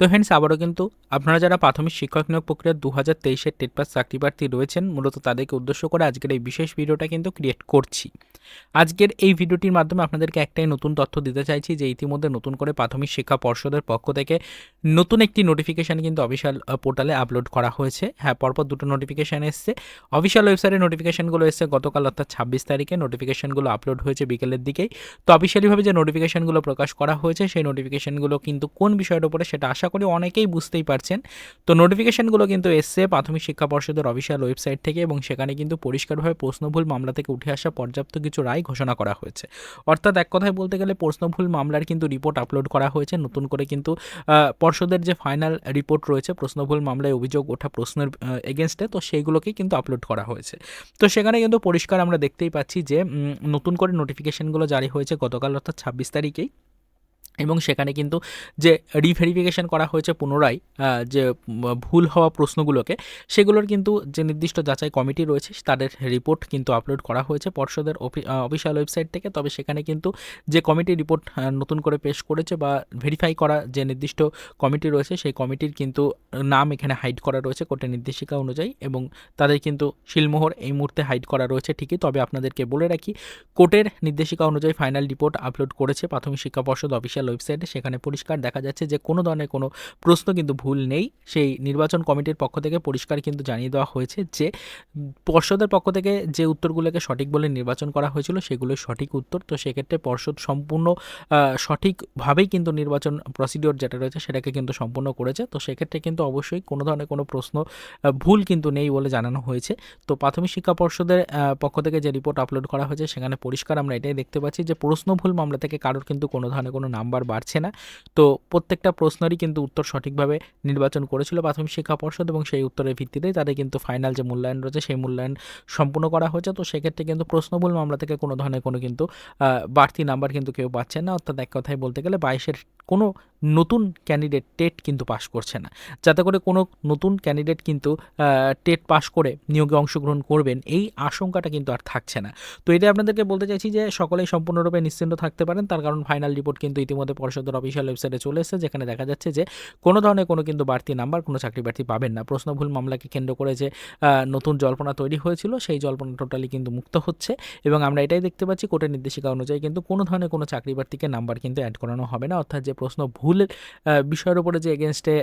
তো ফ্রেন্ডস আবারও কিন্তু আপনারা যারা প্রাথমিক শিক্ষক নিয়োগ প্রক্রিয়া দু হাজার তেইশের টেট পাস চাকরি প্রার্থী রয়েছেন, মূলত তাদেরকে উদ্দেশ্য করে আজকের এই বিশেষ ভিডিওটা কিন্তু ক্রিয়েট করছি। আজকের এই ভিডিওটির মাধ্যমে আপনাদেরকে একটাই নতুন তথ্য দিতে চাইছি যে ইতিমধ্যে নতুন করে প্রাথমিক শিক্ষা পর্ষদের পক্ষ থেকে নতুন একটি নোটিফিকেশান কিন্তু অফিসিয়াল পোর্টালে আপলোড করা হয়েছে। হ্যাঁ পরপর দুটো নোটিফিকেশান এসছে। অফিসিয়াল ওয়েবসাইটে নোটিফিকেশানগুলো এসছে, গতকাল অর্থাৎ ছাব্বিশ তারিখে নোটিফিকেশানগুলো আপলোড হয়েছে বিকেলের দিকেই। তো অফিসিয়ালিভাবে যে নোটিফিকেশানগুলো প্রকাশ করা হয়েছে, সেই নোটিফিকেশানগুলো কিন্তু কোন বিষয়ের উপরে সেটা আশা করি অনেকেই বুঝতেই পারছেন। তো নোটিফিকেশানগুলো কিন্তু এসছে প্রাথমিক শিক্ষা পর্ষদের অফিসিয়াল ওয়েবসাইট থেকে এবং সেখানে কিন্তু পরিষ্কারভাবে প্রশ্নভুল মামলা থেকে উঠে আসা পর্যাপ্ত কিছু রায় ঘোষণা করা হয়েছে। অর্থাৎ এক কথায় বলতে গেলে প্রশ্নভুল মামলার কিন্তু রিপোর্ট আপলোড করা হয়েছে। নতুন করে কিন্তু পর্ষদের যে ফাইনাল রিপোর্ট রয়েছে, প্রশ্নভুল মামলায় অভিযোগ ওঠা প্রশ্নের এগেনস্টে তো সেইগুলোকেই কিন্তু আপলোড করা হয়েছে। তো সেখানে কিন্তু পরিষ্কার আমরা দেখতেই পাচ্ছি যে নতুন করে নোটিফিকেশানগুলো জারি হয়েছে গতকাল অর্থাৎ ছাব্বিশ তারিখেই। এবং সেখানে কিন্তু যে রিভেরিফিকেশন করা হয়েছে পুনরায় যে ভুল হওয়া প্রশ্নগুলোকে, সেগুলোর কিন্তু যে নির্দিষ্ট যাচাই কমিটি রয়েছে, তাদের রিপোর্ট কিন্তু আপলোড করা হয়েছে পর্ষদের অফিসিয়াল ওয়েবসাইট থেকে। তবে সেখানে কিন্তু যে কমিটি রিপোর্ট নতুন করে পেশ করেছে বা ভেরিফাই করা যে নির্দিষ্ট কমিটি রয়েছে, সেই কমিটির কিন্তু নাম এখানে হাইড করা রয়েছে কোর্টের নির্দেশিকা অনুযায়ী এবং তাদের কিন্তু শিলমোহর এই মুহূর্তে হাইড করা রয়েছে ঠিকই। তবে আপনাদেরকে বলে রাখি, কোর্টের নির্দেশিকা অনুযায়ী ফাইনাল রিপোর্ট আপলোড করেছে প্রাথমিক শিক্ষা পর্ষদ অফিসিয়াল ওয়েবসাইটে সেখানে পরিষ্কার দেখা যাচ্ছে যে কোনো ধরনের কোনো প্রশ্ন কিন্তু ভুল নেই। সেই নির্বাচন কমিটির পক্ষ থেকে পরিষ্কার কিন্তু জানিয়ে দেওয়া হয়েছে যে, পর্ষদের পক্ষ থেকে যে উত্তরগুলোকে সঠিক বলে নির্বাচন করা হয়েছিল সেগুলোই সঠিক উত্তর। তো সেক্ষেত্রে পর্ষদ সম্পূর্ণ সঠিকভাবেই কিন্তু নির্বাচন প্রসিডিওর যেটা রয়েছে সেটাকে কিন্তু সম্পূর্ণ করেছে। তো সেক্ষেত্রে কিন্তু অবশ্যই কোনো ধরনের কোনো প্রশ্ন ভুল কিন্তু নেই বলে জানানো হয়েছে। তো প্রাথমিক শিক্ষা পর্ষদের পক্ষ থেকে যে রিপোর্ট আপলোড করা হয়েছে সেখানে পরিষ্কার আমরা এটাই দেখতে পাচ্ছি যে প্রশ্ন ভুল মামলা থেকে কারোর কিন্তু কোনো ধরনের কোনো নাম্বার বাড়ছে না। তো প্রত্যেকটা প্রশ্নেরই কিন্তু উত্তর সঠিকভাবে নির্বাচন করেছিল প্রাথমিক শিক্ষা পর্ষদ এবং সেই উত্তরের ভিত্তিতেই তাদের কিন্তু ফাইনাল যে মূল্যায়ন রয়েছে সেই মূল্যায়ন সম্পূর্ণ করা হয়েছে। তো সেক্ষেত্রে কিন্তু প্রশ্নবুল মামলা থেকে কোনো ধরনের কোনো কিন্তু বাড়তি নাম্বার কিন্তু কেউ পাচ্ছে না। অর্থাৎ এক কথায় বলতে গেলে বাইশের কোনো নতুন ক্যান্ডিডেট টেট কিন্তু পাশ করছে না। যাতে করে কোনো নতুন ক্যান্ডিডেট কিন্তু টেট পাশ করে নিয়োগে অংশগ্রহণ করবেন, এই আশঙ্কাটা কিন্তু আর থাকছে না। তো এটা আপনাদেরকে বলতে চাইছি যে, সকলেই সম্পূর্ণরূপে নিশ্চিন্ত থাকতে পারেন। তার কারণ ফাইনাল রিপোর্ট কিন্তু ইতিমধ্যে পর্ষদের অফিসিয়াল ওয়েবসাইটে চলে এসেছে, যেখানে দেখা যাচ্ছে যে, কোনো ধরনের কোনো কিন্তু বাড়তি নাম্বার কোনো চাকরি প্রার্থী পাবেন না। প্রশ্নভুল মামলাকে কেন্দ্র করে যে নতুন জল্পনা তৈরি হয়েছিল, সেই জল্পনা টোটালি কিন্তু মুক্ত হচ্ছে। এবং আমরা এটাই দেখতে পাচ্ছি, কোর্টের নির্দেশিকা অনুযায়ী কিন্তু কোনো ধরনের কোনো চাকরি প্রার্থীকে নাম্বার কিন্তু অ্যাড করানো হবে না। অর্থাৎ যে প্রশ্ন ভুলের বিষয়ের উপরে যে এগেনস্টে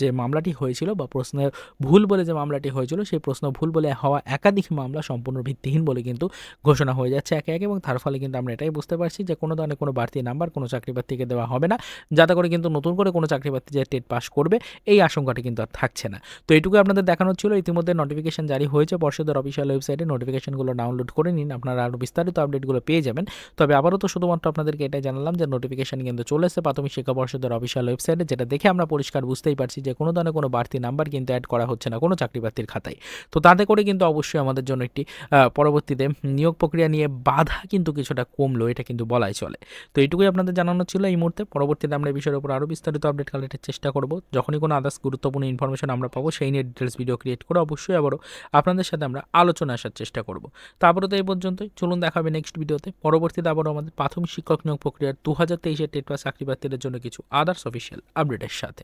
যে মামলাটি হয়েছিল বা প্রশ্নের ভুল বলে যে মামলাটি হয়েছিল, সেই প্রশ্ন ভুল বলে হওয়া একাধিক মামলা সম্পূর্ণ ভিত্তিহীন বলে কিন্তু ঘোষণা হয়ে যাচ্ছে একে একে এবং তার ফলে কিন্তু আমরা এটাই বুঝতে পারছি যে কোনো ধরনের কোনো বাড়তি নাম্বার কোনো চাকরি প্রার্থীকে দেওয়া হবে না। যাতে করে কিন্তু নতুন করে কোনো চাকরি প্রার্থী যে টেট পাস করবে, এই আশঙ্কাটি কিন্তু আর থাকছে না। তো এইটুকু আপনাদের দেখানো ছিল। ইতিমধ্যে নোটিফিকেশন জারি হয়েছে। পর্ষদের অফিসিয়াল ওয়েবসাইটে নোটিফিকেশনগুলো ডাউনলোড করে নিন। আপনারা আরও বিস্তারিত আপডেটগুলো পেয়ে যাবেন। তবে আবারও তো শুধুমাত্র আপনাদেরকে এটাই জানালাম যে নোটিফিকেশন কিন্তু চলে এসেছে। প্রাথমিক শিক্ষা পর্ষদের অফিসিয়াল ওয়েবসাইটে, যেটা দেখে আমরা পরিষ্কার বুঝতেই পারছি যে কোনো ধরনের কোনো বাড়তি নাম্বার কিন্তু অ্যাড করা হচ্ছে না, কোনো চাকরি প্রার্থীর খাতায়। তো তাতে করে কিন্তু অবশ্যই আমাদের জন্য একটি পরবর্তীতে নিয়োগ প্রক্রিয়া নিয়ে বাধা কিন্তু কিছুটা কমলো, এটা কিন্তু বলাই চলে। তো এইটুকুই আপনাদের জানানো ছিল এই মুহূর্তে। পরবর্তীতে আমরা এই বিষয়ের উপর আরও বিস্তারিত আপডেট কালেক্টের চেষ্টা করব। যখনই কোনো আদার্স গুরুত্বপূর্ণ ইনফরমেশন আমরা পাবো, সেই নিয়ে ডিটেলস ভিডিও ক্রিয়েট করে অবশ্যই আবারও আপনাদের সাথে আমরা আলোচনা আসার চেষ্টা করব। তো এই পর্যন্তই। চলুন দেখাবে নেক্সট ভিডিওতে পরবর্তীতে আবারও আমাদের প্রাথমিক শিক্ষক নিয়োগ প্রক্রিয়ার দু হাজার তেইশের টেট পাস চাকরি প্রার্থীদের জন্য কিছু আদার্স অফিসিয়াল আপডেটের সাথে।